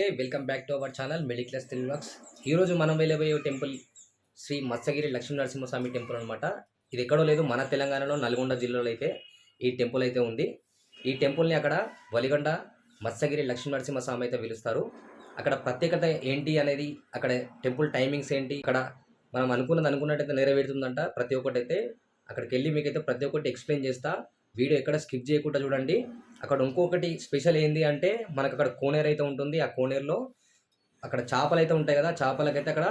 నమస్తే welcome back to our channel middle class తెలుగులాక్స్ ఈరోజు మనం వెళ్ళబోయే టెంపుల్ శ్రీ మత్స్యగిరి లక్ష్మీ నరసింహస్వామి టెంపుల్ అనమాట ఇది ఎక్కడో లేదు మన తెలంగాణలో నల్గొండ జిల్లాలో అయితే ఈ టెంపుల్ అయితే ఉంది. ఈ టెంపుల్ని అక్కడ వలిగొండ మత్స్యగిరి లక్ష్మీ నరసింహస్వామి అయితే పిలుస్తారు. అక్కడ ప్రత్యేకత ఏంటి అనేది అక్కడ టెంపుల్ టైమింగ్స్ ఏంటి ఇక్కడ మనం అనుకున్నది అనుకున్నట్టయితే నెరవేరుతుందంట. ప్రతి ఒక్కటి అయితే అక్కడికి వెళ్ళి మీకైతే ప్రతి ఒక్కటి ఎక్స్ప్లెయిన్ చేస్తా. వీడియో ఎక్కడ స్కిప్ చేయకుండా చూడండి. అక్కడ ఇంకొకటి స్పెషల్ ఏంది అంటే మనకు అక్కడ కోనేరు అయితే ఉంటుంది. ఆ కోనేరులో అక్కడ చేపలు అయితే ఉంటాయి కదా చేపలకైతే అక్కడ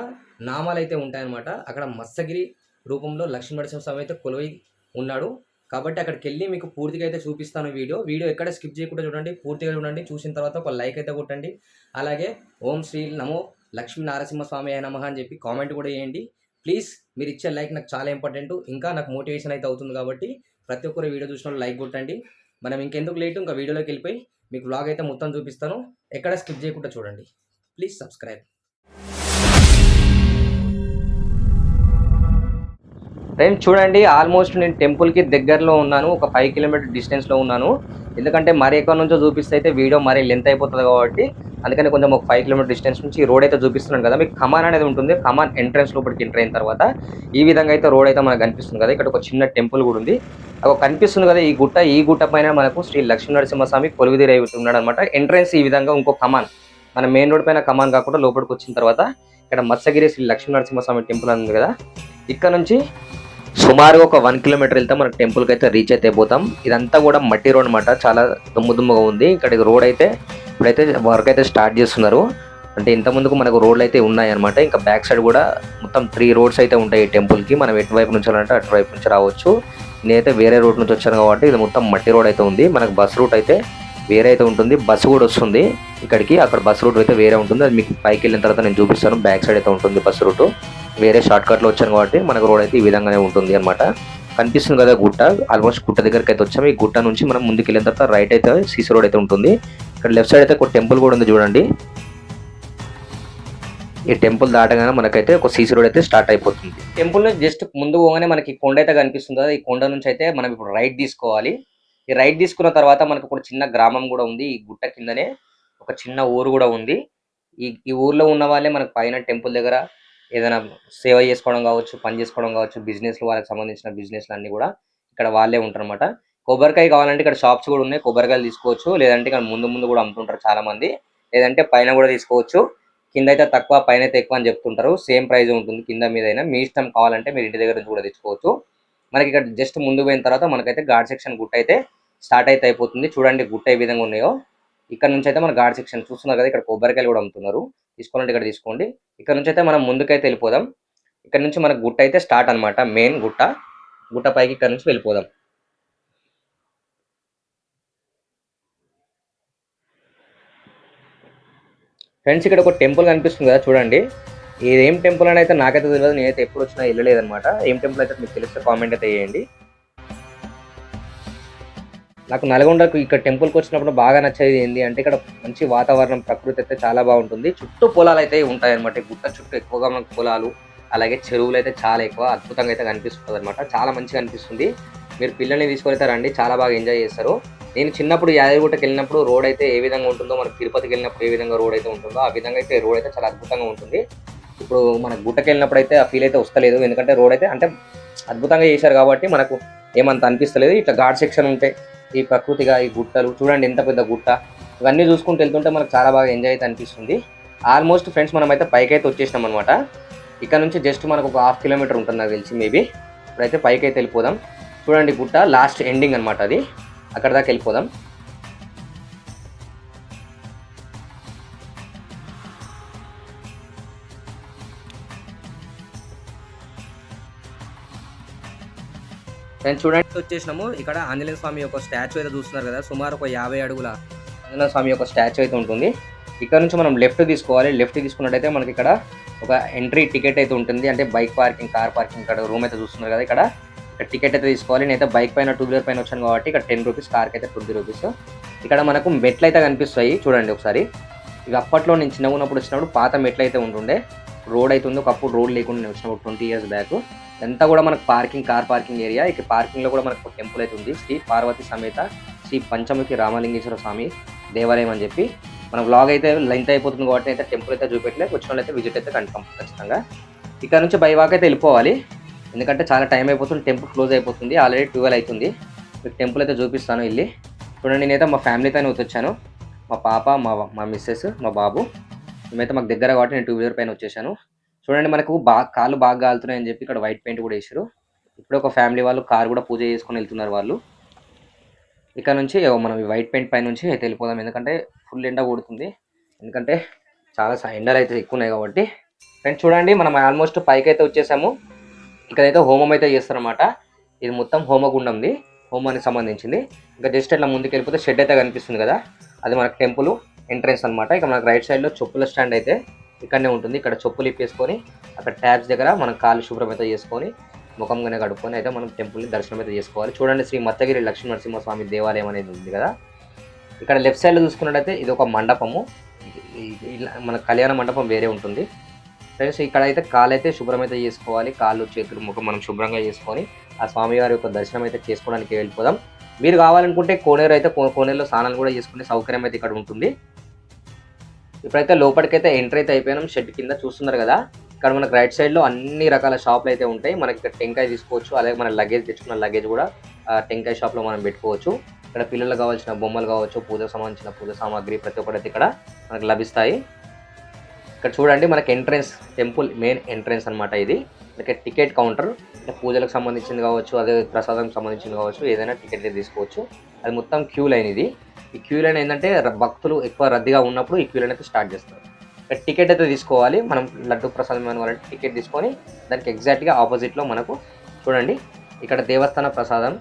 నామాలు అయితే ఉంటాయన్నమాట. అక్కడ మత్స్యగిరి రూపంలో లక్ష్మీ నరసింహ స్వామి అయితే కొలువై ఉన్నాడు. కాబట్టి అక్కడికి వెళ్ళి మీకు పూర్తిగా అయితే చూపిస్తాను వీడియో. వీడియో ఎక్కడ స్కిప్ చేయకుండా చూడండి పూర్తిగా చూడండి. చూసిన తర్వాత ఒక లైక్ అయితే కొట్టండి. అలాగే ఓం శ్రీ నమో లక్ష్మీ నారసింహ స్వామి అయిన నమః అని చెప్పి కామెంట్ కూడా చేయండి. ప్లీజ్ మీరు ఇచ్చే లైక్ నాకు చాలా ఇంపార్టెంట్. ఇంకా నాకు మోటివేషన్ అయితే అవుతుంది కాబట్టి ప్రతి ఒక్కరు వీడియో చూసిన లైక్ కొట్టండి. మనం ఇంకెందుకు లేట్? ఇంకా వీడియోలోకి వెళ్ళిపోయి మీకు బ్లాగ్ అయితే మొత్తం చూపిస్తాను. ఎక్కడ స్కిప్ చేయకుండా చూడండి. ప్లీజ్ సబ్స్క్రైబ్ ఫ్రెండ్స్ చూడండి ఆల్మోస్ట్ నేను టెంపుల్కి దగ్గరలో ఉన్నాను. ఒక ఫైవ్ కిలోమీటర్ డిస్టెన్స్లో ఉన్నాను. ఎందుకంటే మరి ఎక్కడి నుంచో చూపిస్తే అయితే వీడియో మరీ లెంత్ అయిపోతుంది కాబట్టి అందుకని కొంచెం ఒక ఫైవ్ కిలోమీటర్ డిస్టెన్స్ నుంచి రోడ్ అయితే చూపిస్తున్నాను కదా మీకు కమాన్ అనేది ఉంటుంది. కమాన్ ఎంట్రన్స్ లోపలికి ఎంటర్ అయిన తర్వాత ఈ విధంగా అయితే రోడ్ అయితే మనకు కనిపిస్తుంది కదా. ఇక్కడ ఒక చిన్న టెంపుల్ కూడా ఉంది. ఒక కనిపిస్తుంది కదా ఈ గుట్ట. ఈ గుట్ట పైన మనకు శ్రీ లక్ష్మీ నరసింహస్వామి కొలువుదీరి ఉన్నాడు అనమాట ఎంట్రన్స్ ఈ విధంగా ఇంకో కమాన్. మన మెయిన్ రోడ్ పైన కమాన్ కాకుండా లోపలికి వచ్చిన తర్వాత ఇక్కడ మత్స్యగిరి శ్రీ లక్ష్మీ నరసింహస్వామి టెంపుల్ ఉంది కదా. ఇక్కడ నుంచి సుమారుగా ఒక వన్ కిలోమీటర్ వెళ్తే మనకు టెంపుల్కి అయితే రీచ్ అయితే పోతాం. ఇదంతా కూడా మట్టి రోడ్ అనమాట చాలా దుమ్ము దుమ్ముగా ఉంది. ఇక్కడ రోడ్ అయితే ఇప్పుడైతే వర్క్ అయితే స్టార్ట్ చేస్తున్నారు. అంటే ఇంత ముందుకు మనకు రోడ్లు అయితే ఉన్నాయి అనమాట ఇంకా బ్యాక్ సైడ్ కూడా మొత్తం త్రీ రోడ్స్ అయితే ఉంటాయి ఈ టెంపుల్కి మనం ఎటువైపు నుంచి అంటే అటువైపు నుంచి రావచ్చు. నేనైతే వేరే రోడ్ నుంచి వచ్చాను కాబట్టి ఇది మొత్తం మట్టి రోడ్ అయితే ఉంది. మనకు బస్ రూట్ అయితే వేరే అయితే ఉంటుంది. బస్సు కూడా వస్తుంది ఇక్కడికి. అక్కడ బస్ రూట్ అయితే వేరే ఉంటుంది. అది మీకు పైకి వెళ్ళిన తర్వాత నేను చూపిస్తాను. బ్యాక్ సైడ్ అయితే ఉంటుంది బస్ రూట్ వేరే షార్ట్ కట్లో వచ్చాను కాబట్టి మనకు రోడ్ అయితే ఈ విధంగానే ఉంటుంది అనమాట కనిపిస్తుంది కదా గుట్ట. ఆల్మోస్ట్ గుట్ట దగ్గరికి అయితే వచ్చాము. ఈ గుట్ట నుంచి మనం ముందుకు వెళ్ళిన తర్వాత రైట్ అయితే సీసీ రోడ్ అయితే ఉంటుంది. ఇక్కడ లెఫ్ట్ సైడ్ అయితే ఒక టెంపుల్ కూడా ఉంది చూడండి. ఈ టెంపుల్ దాటగానే మనకైతే ఒక సీసీ రోడ్ అయితే స్టార్ట్ అయిపోతుంది. టెంపుల్ నుంచి జస్ట్ ముందు పోగానే మనకి కొండ అయితే కనిపిస్తుంది కదా ఈ కొండ నుంచి అయితే మనం ఇప్పుడు రైట్ తీసుకోవాలి. ఈ రైట్ తీసుకున్న తర్వాత మనకు ఒక చిన్న గ్రామం కూడా ఉంది ఈ గుట్ట కిందనే ఒక చిన్న ఊరు కూడా ఉంది. ఈ ఈ ఊర్లో ఉన్న వాళ్ళే మనకు పైన టెంపుల్ దగ్గర ఏదైనా సేవ చేసుకోవడం కావచ్చు పని చేసుకోవడం కావచ్చు బిజినెస్ వాళ్ళకి సంబంధించిన బిజినెస్ అన్ని కూడా ఇక్కడ వాళ్ళే ఉంటారు అనమాట కొబ్బరికాయ కావాలంటే ఇక్కడ షాప్స్ కూడా ఉన్నాయి. కొబ్బరికాయలు తీసుకోవచ్చు. లేదంటే ఇక్కడ ముందు ముందు కూడా అమ్ముతుంటారు చాలా మంది లేదంటే పైన కూడా తీసుకోవచ్చు. కింద అయితే తక్కువ పైన అయితే ఎక్కువ అని చెప్తుంటారు. సేమ్ ప్రైస్ ఉంటుంది కింద మీద మీ ఇష్టం కావాలంటే మీరు ఇంటి దగ్గర నుంచి కూడా తెచ్చుకోవచ్చు. మనకి ఇక్కడ జస్ట్ ముందు పోయిన తర్వాత మనకైతే గాడ్ సెక్షన్ గుట్ట అయితే స్టార్ట్ అయితే అయిపోతుంది. చూడండి గుట్ట ఏ విధంగా ఉన్నాయో. ఇక్కడ నుంచి అయితే మన గాడ్ సెక్షన్ చూస్తున్నారు కదా ఇక్కడ కొబ్బరికాయలు కూడా అమ్ముతున్నారు. తీసుకోవాలంటే ఇక్కడ తీసుకోండి. ఇక్కడ నుంచి అయితే మనం ముందుకైతే వెళ్ళిపోదాం. ఇక్కడ నుంచి మనకు గుట్ట అయితే స్టార్ట్ అన్నమాట. మెయిన్ గుట్ట. గుట్ట పైకి ఇక్కడ నుంచి వెళ్ళిపోదాం. ఫ్రెండ్స్ ఇక్కడ ఒక టెంపుల్ కనిపిస్తుంది కదా చూడండి. ఇదేం టెంపుల్ అని అయితే నాకైతే తెలియదు నేనైతే ఎప్పుడు వచ్చినా వెళ్ళలేదనమాట ఏం టెంపుల్ అయితే మీకు తెలిస్తే కామెంట్ అయితే చేయండి. నాకు నల్గొండకు ఇక్కడ టెంపుల్కి వచ్చినప్పుడు బాగా నచ్చేది ఏంటి అంటే ఇక్కడ మంచి వాతావరణం ప్రకృతి అయితే చాలా బాగుంటుంది. చుట్టూ పొలాలు అయితే ఉంటాయన్నమాట. గుట్ట చుట్టూ ఎక్కువగా మనకు పొలాలు అలాగే చెరువులు అయితే చాలా ఎక్కువ అద్భుతంగా అయితే కనిపిస్తుంది అనమాట చాలా మంచిగా అనిపిస్తుంది. మీరు పిల్లల్ని తీసుకొని రండి చాలా బాగా ఎంజాయ్ చేస్తారు. నేను చిన్నప్పుడు యాదగిరిగుట్టకి వెళ్ళినప్పుడు రోడ్ అయితే ఏ విధంగా ఉంటుందో మనకు తిరుపతికి వెళ్ళినప్పుడు ఏ విధంగా రోడ్ అయితే ఉంటుందో ఆ విధంగా అయితే రోడ్ అయితే చాలా అద్భుతంగా ఉంటుంది. ఇప్పుడు మన గుట్టకి వెళ్ళినప్పుడు అయితే ఆ ఫీల్ అయితే వస్తలేదు. ఎందుకంటే రోడ్ అయితే అంటే అద్భుతంగా చేశారు కాబట్టి మనకు ఏమంత అనిపిస్తలేదు. ఇట్లా ఘాట్ సెక్షన్ ఉంటే ఈ ప్రకృతిగా ఈ గుట్టలు చూడండి ఎంత పెద్ద గుట్ట. ఇవన్నీ చూసుకుంటూ వెళ్తుంటే మనకు చాలా బాగా ఎంజాయ్ అయితే అనిపిస్తుంది. ఆల్మోస్ట్ ఫ్రెండ్స్ మనం అయితే పైకి అయితే వచ్చేసినాం అనమాట ఇక్కడ నుంచి జస్ట్ మనకు ఒక హాఫ్ కిలోమీటర్ ఉంటుంది నాకు తెలిసి మేబీ ఇప్పుడైతే పైకి అయితే వెళ్ళిపోదాం. చూడండి గుట్ట లాస్ట్ ఎండింగ్ అనమాట అది. అక్కడ దాకా వెళ్ళిపోదాం. నేను చూడండి. వచ్చేసినాము. ఇక్కడ ఆంజనేయ స్వామి యొక్క స్టాచ్యూ అయితే చూస్తున్నారు కదా. సుమారు ఒక యాభై అడుగుల ఆంజనేయ స్వామి యొక్క స్టాచ్యూ అయితే ఉంటుంది. ఇక్కడ నుంచి మనం లెఫ్ట్ తీసుకోవాలి. లెఫ్ట్ తీసుకున్నట్టయితే మనకి ఇక్కడ ఒక ఎంట్రీ టికెట్ అయితే ఉంటుంది. అంటే బైక్ పార్కింగ్ కార్ పార్కింగ్ ఇక్కడ రూమ్ అయితే చూస్తున్నారు కదా ఇక్కడ. ఇక్కడ టికెట్ అయితే తీసుకోవాలి. నేనైతే బైక్ పైన టూ వీలర్ పైన వచ్చాను కాబట్టి ఇక్కడ టెన్ రూపీస్ కార్కి అయితే ట్వంటీ రూపీస్ ఇక్కడ మనకు మెట్లు అయితే కనిపిస్తాయి. చూడండి ఒకసారి. ఇవి అప్పట్లో నేను చిన్నగా ఉన్నప్పుడు వచ్చినప్పుడు పాత మెట్లు అయితే ఉంటుండే. రోడ్ అయితే ఉంది. ఒకప్పుడు రోడ్ లేకుండా నేను వచ్చినప్పుడు ట్వంటీ ఇయర్స్ బ్యాక్ ఎంత కూడా మనకు పార్కింగ్ కార్ పార్కింగ్ ఏరియా ఇక పార్కింగ్లో కూడా మనకు టెంపుల్ అయితే ఉంది. శ్రీ పార్వతి సమేత శ్రీ పంచముఖి రామలింగేశ్వర స్వామి దేవాలయం అని చెప్పి. మన వ్లాగ్ అయితే లెంత్ అయిపోతుంది కాబట్టి అయితే టెంపుల్ అయితే చూపెట్టలేదు. వచ్చిన వాళ్ళు అయితే విజిట్ అయితే కన్ఫర్మ్ ఖచ్చితంగా. ఇక్కడ నుంచి బై వాక్ అయితే వెళ్ళిపోవాలి. ఎందుకంటే చాలా టైం అయిపోతుంది టెంపుల్ క్లోజ్ అయిపోతుంది ఆల్రెడీ ట్వెల్వ్ అవుతుంది. మీకు టెంపుల్ అయితే చూపిస్తాను వెళ్ళి. చూడండి నేనైతే మా ఫ్యామిలీతో వచ్చాను మా పాప మా మా మిస్సెస్ మా బాబు. మేమైతే మాకు దగ్గర కాబట్టి నేను టూ వీలర్ పైన వచ్చేసాను. చూడండి మనకు బాగా కాళ్ళు బాగా కాలుతున్నాయని చెప్పి ఇక్కడ వైట్ పెయింట్ కూడా వేసారు ఇప్పుడు ఒక ఫ్యామిలీ వాళ్ళు కార్ కూడా పూజ చేసుకొని వెళ్తున్నారు వాళ్ళు. ఇక్కడ నుంచి మనం ఈ వైట్ పెయింట్ పై నుంచి అయితే వెళ్ళిపోదాం. ఎందుకంటే ఫుల్ ఎండ కొడుతుంది. ఎందుకంటే చాలా ఎండలు అయితే ఎక్కువ ఉన్నాయి కాబట్టి. ఫ్రెండ్స్ చూడండి మనం ఆల్మోస్ట్ పైకి అయితే వచ్చేసాము. ఇక్కడైతే హోమం అయితే చేస్తారన్నమాట. ఇది మొత్తం హోమగుండంది హోమానికి సంబంధించింది. ఇంకా జస్ట్ ఇట్లా ముందుకు వెళ్ళిపోతే షెడ్ అయితే కనిపిస్తుంది కదా. అది మనకు టెంపుల్ ఎంట్రెన్స్ అన్నమాట. ఇక మనకు రైట్ సైడ్లో చెప్పుల స్టాండ్ అయితే ఇక్కడనే ఉంటుంది. ఇక్కడ చెప్పులు ఇప్పేసుకొని అక్కడ ట్యాబ్స్ దగ్గర మనం కాళ్ళు శుభ్రం అయితే చేసుకొని ముఖంగానే కడుక్కొని అయితే మనం టెంపుల్ని దర్శనం అయితే చేసుకోవాలి. చూడండి శ్రీ మత్తగిరి లక్ష్మీ నరసింహస్వామి దేవాలయం అనేది ఉంది కదా. ఇక్కడ లెఫ్ట్ సైడ్లో చూసుకున్నట్టయితే ఇది ఒక మండపము ఇలా మన కళ్యాణ మండపం వేరే ఉంటుంది. ఫ్రెండ్స్ ఇక్కడ అయితే కాలు అయితే శుభ్రం అయితే చేసుకోవాలి. కాళ్ళు చేతులు ముఖం మనం శుభ్రంగా చేసుకొని ఆ స్వామివారి యొక్క దర్శనం అయితే చేసుకోవడానికి వెళ్ళిపోదాం. మీరు కావాలనుకుంటే కోనేరు అయితే కో- కోనేరులో స్నానాలు కూడా చేసుకునే సౌకర్యం అయితే ఇక్కడ ఉంటుంది. ఇప్పుడైతే లోపలికైతే ఎంట్రీ అయితే అయిపోయినాం. షెడ్ కింద చూస్తున్నారు కదా ఇక్కడ మనకు రైట్ సైడ్లో అన్ని రకాల షాపులు అయితే ఉంటాయి. మనకి ఇక్కడ టెంకాయ తీసుకోవచ్చు అలాగే మన లగేజ్ తెచ్చుకున్న లగేజ్ కూడా టెంకాయ షాప్లో మనం పెట్టుకోవచ్చు. ఇక్కడ పిల్లలకు కావాల్సిన బొమ్మలు కావచ్చు పూజకు సంబంధించిన పూజ సామాగ్రి ప్రతి ఒక్కటి అయితే ఇక్కడ మనకు లభిస్తాయి. ఇక్కడ చూడండి మనకి ఎంట్రెన్స్ టెంపుల్ మెయిన్ ఎంట్రెన్స్ అన్నమాట ఇది. ఇక్కడ టికెట్ కౌంటర్ పూజలకు సంబంధించింది కావచ్చు అదే ప్రసాదానికి సంబంధించింది కావచ్చు ఏదైనా టికెట్ అయితే తీసుకోవచ్చు. అది మొత్తం క్యూ లైన్ ఇది. ఈ క్యూ లైన్ ఏంటంటే భక్తులు ఎక్కువ రద్దీగా ఉన్నప్పుడు ఈ క్యూ లైన్ అయితే స్టార్ట్ చేస్తారు. టికెట్ అయితే తీసుకోవాలి. మనం లడ్డు ప్రసాదం కావాలంటే టికెట్ తీసుకొని దానికి ఎగ్జాక్ట్గా ఆపోజిట్లో మనకు చూడండి ఇక్కడ దేవస్థాన ప్రసాదం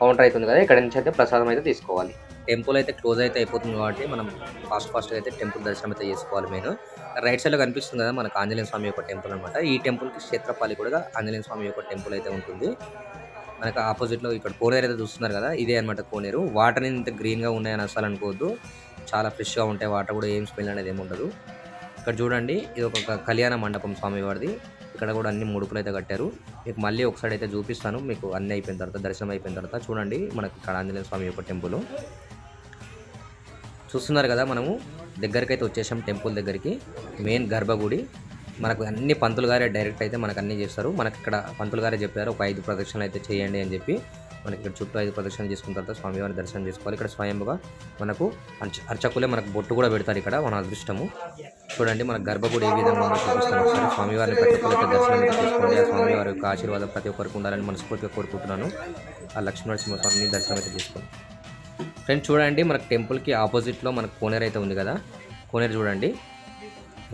కౌంటర్ అవుతుంది కదా ఇక్కడ నుంచి అయితే ప్రసాదం అయితే తీసుకోవాలి. టెంపుల్ అయితే క్లోజ్ అయితే అయిపోతుంది కాబట్టి మనం ఫాస్ట్ ఫాస్ట్గా అయితే టెంపుల్ దర్శనం అయితే చేసుకోవాలి మేము రైట్ సైడ్లో కనిపిస్తుంది కదా మనకు ఆంజనేయ స్వామి యొక్క టెంపుల్ అనమాట ఈ టెంపుల్కి క్షేత్రపాలి కూడా ఆంజనేయ స్వామి యొక్క టెంపుల్ అయితే ఉంటుంది. మనకు ఆపోజిట్లో ఇక్కడ కోనేరు అయితే చూస్తున్నారు కదా ఇదే అనమాట కోనేరు. వాటర్ ఇంత గ్రీన్గా ఉన్నాయని అసలు అనుకోవద్దు. చాలా ఫ్రెష్గా ఉంటాయి వాటర్ కూడా ఏం స్మెల్ అనేది ఏమి ఉండదు. ఇక్కడ చూడండి ఇది ఒక కళ్యాణ మండపం స్వామివారిది. ఇక్కడ కూడా అన్ని ముడుపులు అయితే కట్టారు. మీకు మళ్ళీ ఒకసారి అయితే చూపిస్తాను. మీకు అన్ని అయిపోయిన తర్వాత దర్శనం అయిపోయిన తర్వాత చూడండి మనకి ఇక్కడ ఆంజనేయ స్వామి యొక్క టెంపుల్. చూస్తున్నారు కదా మనము దగ్గరికి అయితే వచ్చేసాం టెంపుల్ దగ్గరికి. మెయిన్ గర్భగుడి. మనకు అన్ని పంతులు గారే డైరెక్ట్ అయితే మనకు అన్ని చేస్తారు. మనకి ఇక్కడ పంతులు గారే చెప్పారు ఒక ఐదు ప్రదక్షిణలు అయితే చేయండి అని చెప్పి. మనకి ఇక్కడ చుట్టూ ఐదు ప్రదక్షిణలు చేసుకున్న తర్వాత స్వామివారిని దర్శనం చేసుకోవాలి. ఇక్కడ స్వయంగా మనకు అర్చకులే మనకు బొట్టు కూడా పెడతారు ఇక్కడ మన అదృష్టము. చూడండి మన గర్భగుడి ఏ విధంగా ఉందో చూపిస్తాను ఒకసారి. స్వామివారిని ప్రతి ఒక్కరికి దర్శనం చేసుకోండి ఆ స్వామివారి యొక్క ఆశీర్వాదం ప్రతి ఒక్కరికి ఉండాలని మనస్ఫూర్తిగా కోరుకుంటున్నాను. ఆ లక్ష్మీనరసింహ స్వామిని దర్శనం అయితే చేసుకోండి ఫ్రెండ్స్ చూడండి మనకు టెంపుల్కి ఆపోజిట్లో మనకు కోనేరు అయితే ఉంది కదా. కోనేరు చూడండి.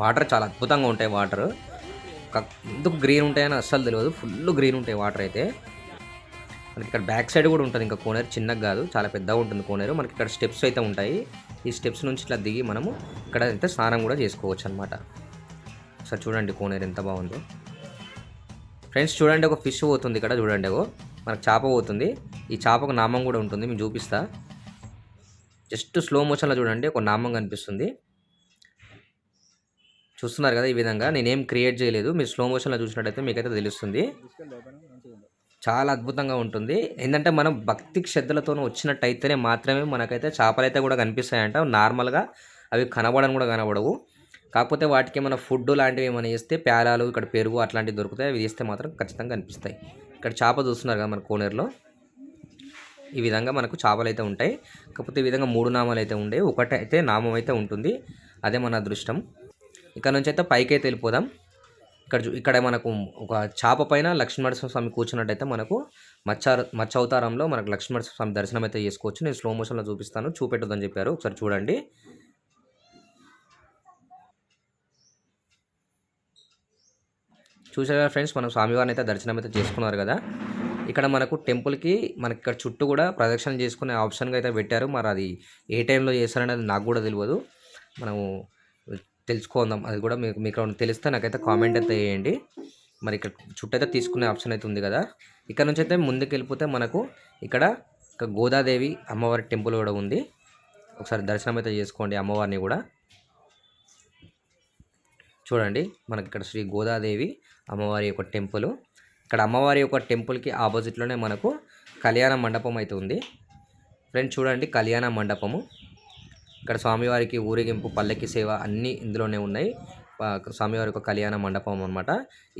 వాటర్ చాలా అద్భుతంగా ఉంటాయి వాటర్ ఎందుకు గ్రీన్ ఉంటాయని అస్సలు తెలియదు. ఫుల్ గ్రీన్ ఉంటాయి వాటర్ అయితే. మనకి ఇక్కడ బ్యాక్ సైడ్ కూడా ఉంటుంది. ఇంకా కోనేరు చిన్నగా కాదు చాలా పెద్దగా ఉంటుంది కోనేరు. మనకి ఇక్కడ స్టెప్స్ అయితే ఉంటాయి. ఈ స్టెప్స్ నుంచి ఇట్లా దిగి మనము ఇక్కడ అయితే స్నానం కూడా చేసుకోవచ్చు అనమాట ఒకసారి చూడండి కోనేరు ఎంత బాగుందో. ఫ్రెండ్స్ చూడండి ఒక ఫిష్ పోతుంది ఇక్కడ చూడండి అగో మనకు చేప పోతుంది. ఈ చేపకు నామం కూడా ఉంటుంది మేము చూపిస్తాను జస్ట్ స్లో మోషన్లో చూడండి ఒక నామం కనిపిస్తుంది. చూస్తున్నారు కదా ఈ విధంగా. నేనేం క్రియేట్ చేయలేదు. మీరు స్లో మోషన్లో చూసినట్టయితే మీకైతే తెలుస్తుంది. చాలా అద్భుతంగా ఉంటుంది. ఏంటంటే మనం భక్తి శ్రద్ధలతో వచ్చినట్టయితేనే మాత్రమే మనకైతే చేపలైతే కూడా కనిపిస్తాయంట. నార్మల్గా అవి కనబడని కూడా కనబడవు. కాకపోతే వాటికి ఏమైనా ఫుడ్ లాంటివి ఏమైనా వేస్తే పేలాలు ఇక్కడ పెరుగు అట్లాంటివి దొరుకుతాయి. అవి వేస్తే మాత్రం ఖచ్చితంగా కనిపిస్తాయి. ఇక్కడ చేప చూస్తున్నారు కదా మన కోనేరులో ఈ విధంగా మనకు చేపలు అయితే ఉంటాయి. కాకపోతే ఈ విధంగా మూడు నామాలు అయితే ఉండే ఒకటి అయితే నామం అయితే ఉంటుంది. అదే మన అదృష్టం. ఇక్కడ నుంచి అయితే పైకి అయితే వెళ్ళిపోదాం. ఇక్కడ చూ- ఇక్కడ మనకు ఒక చేప పైన లక్ష్మీనరసింహ స్వామి కూర్చున్నట్టయితే మనకు మచ్చ మచ్చ అవతారంలో మనకు లక్ష్మీనరసింహ స్వామి దర్శనం అయితే చేసుకోవచ్చు. నేను స్లో మోషన్లో చూపిస్తాను. చూపెట్టొద్దని చెప్పారు. ఒకసారి చూడండి. చూసారా ఫ్రెండ్స్ మనం స్వామివారిని అయితే దర్శనం అయితే చేసుకున్నారు కదా. ఇక్కడ మనకు టెంపుల్కి మనకి ఇక్కడ చుట్టూ కూడా ప్రదక్షిణ చేసుకునే ఆప్షన్గా అయితే పెట్టారు. మరి అది ఏ టైంలో చేస్తారనేది నాకు కూడా తెలియదు మనము తెలుసుకుందాం. అది కూడా మీకు మీకు తెలిస్తే నాకైతే కామెంట్ అయితే వేయండి మరి ఇక్కడ చుట్టూ అయితే తీసుకునే ఆప్షన్ అయితే ఉంది కదా. ఇక్కడ నుంచి అయితే ముందుకు వెళ్ళిపోతే మనకు ఇక్కడ ఒక గోదాదేవి అమ్మవారి టెంపుల్ కూడా ఉంది. ఒకసారి దర్శనం అయితే చేసుకోండి అమ్మవారిని కూడా. చూడండి మనకి ఇక్కడ శ్రీ గోదాదేవి అమ్మవారి యొక్క టెంపుల్. ఇక్కడ అమ్మవారి యొక్క టెంపుల్కి ఆపోజిట్లోనే మనకు కళ్యాణ మండపం అయితే ఉంది. ఫ్రెండ్స్ చూడండి కళ్యాణ మండపము. ఇక్కడ స్వామివారికి ఊరేగింపు పల్లకి సేవ అన్నీ ఇందులోనే ఉన్నాయి. స్వామివారి యొక్క కళ్యాణ మండపం అనమాట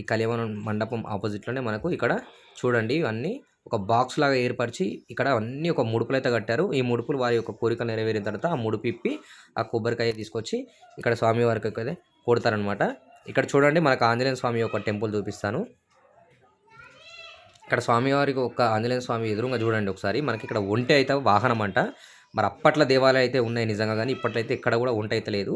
ఈ కళ్యాణ మండపం ఆపోజిట్లోనే మనకు ఇక్కడ చూడండి అన్నీ ఒక బాక్స్ లాగా ఏర్పరిచి ఇక్కడ అన్నీ ఒక ముడుపులు అయితే కట్టారు. ఈ ముడుపులు వారి యొక్క కోరిక నెరవేరిన తర్వాత ఆ ముడుపు ఇప్పి ఆ కొబ్బరికాయ తీసుకొచ్చి ఇక్కడ స్వామివారికి అయితే కొడతారనమాట ఇక్కడ చూడండి మనకు ఆంజనేయ స్వామి యొక్క టెంపుల్ చూపిస్తాను. ఇక్కడ స్వామివారికి ఒక ఆంజనేయ స్వామి ఎదురుగా చూడండి ఒకసారి. మనకి ఇక్కడ ఒంటె అయితే వాహనం అంట. మరి అప్పట్లో దేవాలయం అయితే ఉన్నాయి నిజంగా కానీ ఇప్పట్లో అయితే ఇక్కడ కూడా ఒంటె అయితే లేదు.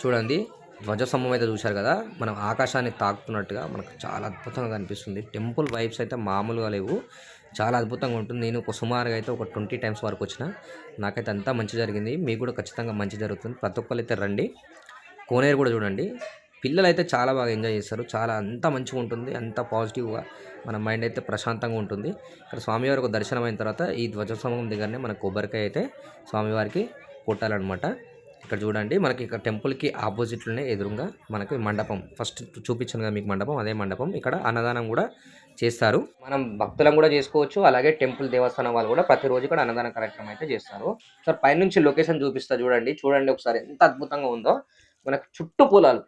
చూడండి ధ్వజస్తంభం అయితే చూశారు కదా. మనం ఆకాశాన్ని తాకుతున్నట్టుగా మనకు చాలా అద్భుతంగా కనిపిస్తుంది. టెంపుల్ వైబ్స్ అయితే మామూలుగా లేవు. చాలా అద్భుతంగా ఉంటుంది. నేను ఒక సుమారుగా అయితే ఒక ట్వంటీ టైమ్స్ వరకు వచ్చిన. నాకైతే అంతా మంచి జరిగింది. మీకు కూడా ఖచ్చితంగా మంచి జరుగుతుంది. ప్రతి ఒక్కరు అయితే రండి. కోనేరు కూడా చూడండి. పిల్లలు అయితే చాలా బాగా ఎంజాయ్ చేస్తారు. చాలా అంత మంచిగా ఉంటుంది. అంత పాజిటివ్గా మన మైండ్ అయితే ప్రశాంతంగా ఉంటుంది. ఇక్కడ స్వామివారికి ఒక దర్శనం అయిన తర్వాత ఈ ధ్వజస్తంభం దగ్గరనే మన కొబ్బరికాయ అయితే స్వామివారికి కొట్టాలన్నమాట. ఇక్కడ చూడండి మనకి ఇక్కడ టెంపుల్కి ఆపోజిట్లోనే ఎదురుగా మనకి మండపం. ఫస్ట్ చూపించాను కదా మీకు మండపం అదే మండపం. ఇక్కడ అన్నదానం కూడా చేస్తారు. మనం భక్తులం కూడా చేసుకోవచ్చు. అలాగే టెంపుల్ దేవస్థానం వాళ్ళు కూడా ప్రతిరోజు కూడా అన్నదాన కార్యక్రమం అయితే చేస్తారు. సార్ పైనుంచి లొకేషన్ చూపిస్తా చూడండి. చూడండి ఒకసారి ఎంత అద్భుతంగా ఉందో. మనకు చుట్టూ పొలాలు.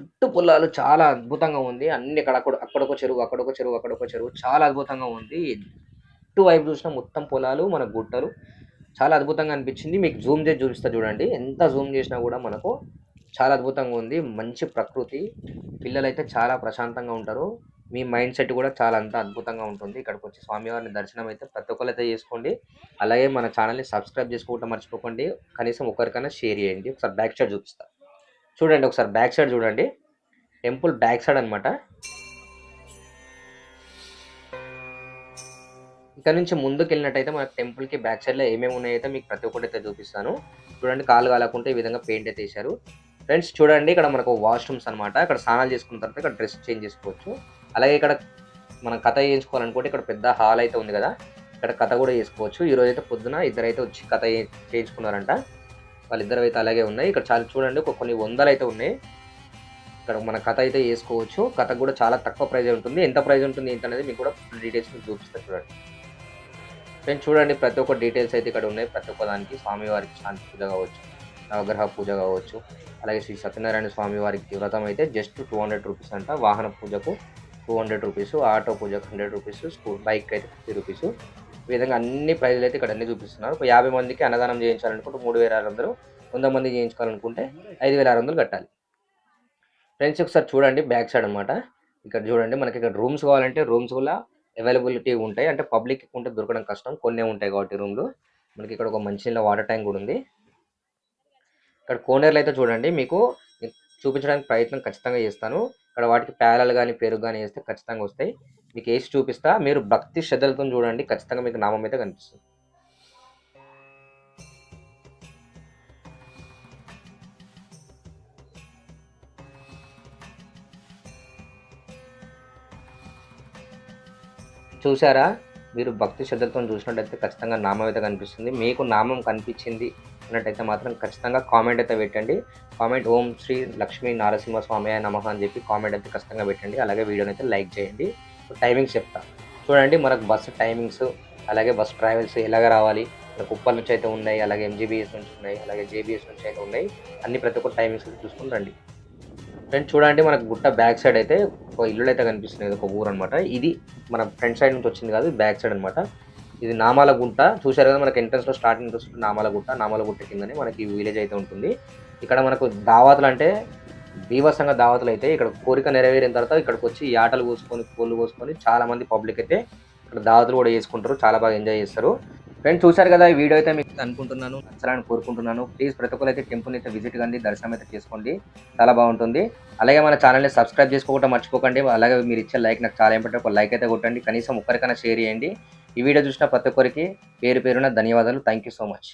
చుట్టూ పొలాలు చాలా అద్భుతంగా ఉంది. అన్ని ఇక్కడ అక్కడ- అక్కడొక చెరువు అక్కడొక చెరువు అక్కడొక చెరువు చాలా అద్భుతంగా ఉంది. ఎటు వైపు చూసినా మొత్తం పొలాలు మన గుట్టలు. చాలా అద్భుతంగా అనిపించింది. మీకు జూమ్ చేసి చూపిస్తా చూడండి. ఎంత జూమ్ చేసినా కూడా మనకు చాలా అద్భుతంగా ఉంది. మంచి ప్రకృతి. పిల్లలైతే చాలా ప్రశాంతంగా ఉంటారు. మీ మైండ్ సెట్ కూడా చాలా అంత అద్భుతంగా ఉంటుంది. ఇక్కడికి వచ్చి స్వామివారిని దర్శనం అయితే ప్రతి ఒక్కరు అయితే చేసుకోండి. అలాగే మన ఛానల్ని సబ్స్క్రైబ్ చేసుకోవటం మర్చిపోకండి. కనీసం ఒకరికైనా షేర్ చేయండి. ఒకసారి బ్యాక్ సైడ్ చూపిస్తా. చూడండి ఒకసారి బ్యాక్ సైడ్ చూడండి. టెంపుల్ బ్యాక్ సైడ్ అనమాట ఇక్కడ నుంచి ముందుకు వెళ్ళినట్టయితే మన టెంపుల్కి బ్యాక్ సైడ్లో ఏమేమి ఉన్నాయైతే అయితే మీకు ప్రతి ఒక్కటి అయితే చూపిస్తాను. చూడండి కాలు కాలకుంటే ఈ విధంగా పెయింట్ అయితే వేశారు. ఫ్రెండ్స్ చూడండి ఇక్కడ మనకు వాష్రూమ్స్ అనమాట ఇక్కడ స్నానాలు చేసుకున్న తర్వాత ఇక్కడ డ్రెస్ చేంజ్ చేసుకోవచ్చు. అలాగే ఇక్కడ మనం కథ చేయించుకోవాలనుకుంటే ఇక్కడ పెద్ద హాల్ అయితే ఉంది కదా. ఇక్కడ కథ కూడా చేసుకోవచ్చు. ఈ రోజు అయితే పొద్దున ఇద్దరైతే వచ్చి కథ చేయించుకున్నారంట. వాళ్ళిద్దరు అయితే అలాగే ఉన్నాయి. ఇక్కడ చాలా చూడండి ఒక కొన్ని వందలు అయితే ఉన్నాయి. ఇక్కడ మన కథ అయితే వేసుకోవచ్చు. కథ కూడా చాలా తక్కువ ప్రైజ్ ఉంటుంది. ఎంత ప్రైజ్ ఉంటుంది ఏంటి అనేది మీకు కూడా డీటెయిల్స్ మీకు చూడండి. ఫ్రెండ్స్ చూడండి ప్రతి ఒక్క డీటెయిల్స్ అయితే ఇక్కడ ఉన్నాయి. ప్రతి ఒక్క దానికి స్వామివారికి శాంతి పూజ కావచ్చు నవగ్రహ పూజ కావచ్చు అలాగే శ్రీ సత్యనారాయణ స్వామి వారికి వ్రతం అయితే జస్ట్ టూ హండ్రెడ్ రూపీస్ అంట. వాహన పూజకు టూ హండ్రెడ్ రూపీస్ ఆటో పూజకు హండ్రెడ్ రూపీస్ స్కూల్ బైక్ అయితే ఫిఫ్టీ రూపీస్ ఈ విధంగా అన్ని ప్రైజ్లు అయితే ఇక్కడ అన్ని చూపిస్తున్నారు. ఒక యాభై మందికి అన్నదానం చేయించాలనుకుంటే మూడు వేల ఆరు వందలు వంద మంది చేయించుకోవాలనుకుంటే ఐదు వేల ఆరు వందలు కట్టాలి. ఫ్రెండ్స్ ఒకసారి చూడండి బ్యాక్ సైడ్ అనమాట ఇక్కడ చూడండి మనకి ఇక్కడ రూమ్స్ కావాలంటే రూమ్స్ కూడా అవైలబిలిటీ ఉంటాయి. అంటే పబ్లిక్ ఉంటే దొరకడం కష్టం కొన్ని ఉంటాయి కాబట్టి రూమ్లు. మనకి ఇక్కడ ఒక మంచినీళ్ళ వాటర్ ట్యాంక్ కూడా ఉంది. ఇక్కడ కోనేరులు అయితే చూడండి మీకు మీకు చూపించడానికి ప్రయత్నం ఖచ్చితంగా చేస్తాను. ఇక్కడ వాటికి పేలాలు కానీ పెరుగు కానీ వేస్తే ఖచ్చితంగా వస్తాయి. మీకు వేసి చూపిస్తా మీరు భక్తి శ్రద్ధలతో చూడండి ఖచ్చితంగా మీకు నామం అయితే కనిపిస్తుంది. చూసారా మీరు భక్తి శ్రద్ధలతో చూసినట్టయితే ఖచ్చితంగా నామం అయితే కనిపిస్తుంది. మీకు నామం కనిపించింది అన్నట్టయితే మాత్రం ఖచ్చితంగా కామెంట్ అయితే పెట్టండి. కామెంట్ ఓం శ్రీ లక్ష్మీ నారసింహ స్వామి నమః అని చెప్పి కామెంట్ అయితే ఖచ్చితంగా పెట్టండి. అలాగే వీడియోని అయితే లైక్ చేయండి. టైమింగ్స్ చెప్తా చూడండి మనకు బస్సు టైమింగ్స్ అలాగే బస్ ట్రావెల్స్ ఎలాగ రావాలి కుప్పల నుంచి అయితే ఉన్నాయి అలాగే ఎంజీబీఎస్ నుంచి ఉన్నాయి అలాగే జేబీఎస్ నుంచి అయితే ఉన్నాయి అన్ని ప్రతి ఒక్క టైమింగ్స్ చూసుకుని రండి. ఫ్రెండ్స్ చూడండి మనకు గుట్ట బ్యాక్ సైడ్ అయితే ఒక ఇల్లు అయితే కనిపిస్తుంది ఒక ఊరు అనమాట ఇది మన ఫ్రంట్ సైడ్ నుంచి వచ్చింది కాదు బ్యాక్ సైడ్ అనమాట ఇది నామాల గుంట చూశారు కదా మనకి ఎంట్రన్స్లో స్టార్టింగ్ నామాల గుట్ట నామాల గుట్ట కిందనే మనకి విలేజ్ అయితే ఉంటుంది. ఇక్కడ మనకు దావాతులు అంటే బీభత్సంగా దావతులు అయితే ఇక్కడ కోరిక నెరవేరిన తర్వాత ఇక్కడికి వచ్చి ఈ ఆటలు కోసుకొని కోళ్ళు కోసుకొని చాలా మంది పబ్లిక్ అయితే ఇక్కడ దావతులు కూడా చేసుకుంటారు చాలా బాగా ఎంజాయ్ చేస్తారు. ఫ్రెండ్స్ చూశారు కదా ఈ వీడియో అయితే మీకు అనుకుంటున్నాను నచ్చాలని కోరుకుంటున్నాను. ప్లీజ్ ప్రతి ఒక్కరు అయితే టెంపుల్ అయితే విజిట్ కండి దర్శనం అయితే చేసుకోండి. చాలా బాగుంటుంది. అలాగే మన ఛానల్ని సబ్స్క్రైబ్ చేసుకోకుండా మర్చిపోకండి. అలాగే మీరు ఇచ్చే లైక్ నాకు చాలా ఇంపార్టెంట్. ఒక లైక్ అయితే కొట్టండి. కనీసం ఒక్కరికైనా షేర్ చేయండి. ఈ వీడియో చూసిన ప్రతి ఒక్కరికి పేరు పేరున ధన్యవాదాలు. Thank you so much